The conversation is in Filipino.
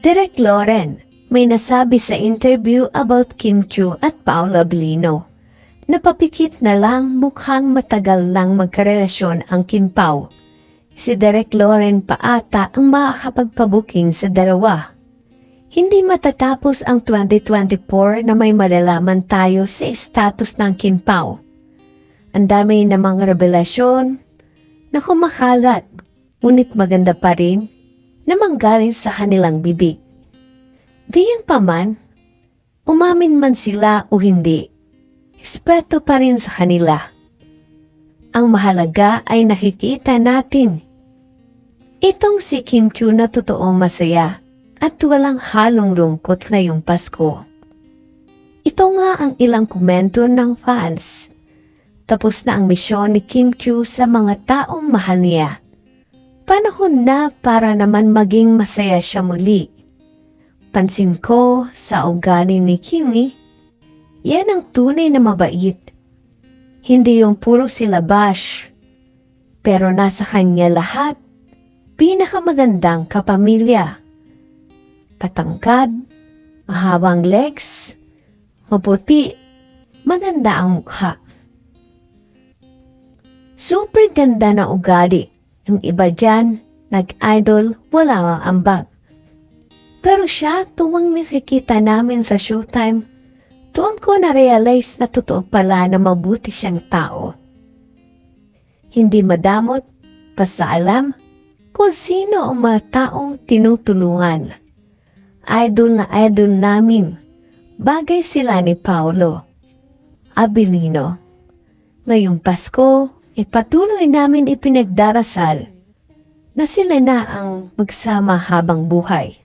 Direk Loren, may nasabi sa interview about Kim Chu at Paolo Abilino. Napapikit na lang mukhang matagal lang magkarelasyon ang Kim Pao. Si Direk Loren pa ata ang makakapagpabuking sa dalawa. Hindi matatapos ang 2024 na may malalaman tayo sa status ng Kim Pao. Ang dami namang revelasyon na kumakalat, ngunit maganda pa rin na manggaling sa kanilang bibig. Diyan pa man, umamin man sila o hindi, respeto pa rin sa kanila. Ang mahalaga ay nakikita natin. Itong si Kim Chu na totoong masaya at walang halong lungkot ngayong Pasko. Ito nga ang ilang komento ng fans. Tapos na ang misyon ni Kim Chu sa mga taong mahal niya. Panahon na para naman maging masaya siya muli. Pansin ko sa ugali ni Kimi, yan ang tunay na mabait. Hindi yung puro sila bash. Pero nasa kanya lahat, pinakamagandang kapamilya. Patangkad, mahabang legs, maputi, maganda ang mukha. Super ganda na ugali. Yung iba dyan, nag-idol, wala ang ambag. Pero siya, tuwang nakikita namin sa showtime, tuwang ko na-realize na totoo pala na mabuti siyang tao. Hindi madamot, basta alam kung sino ang mga taong tinutulungan. Idol na idol namin, bagay sila ni Paolo. Abilino. Ngayong Pasko, ipatuloy namin ipinagdarasal na sila na ang magsama habang buhay.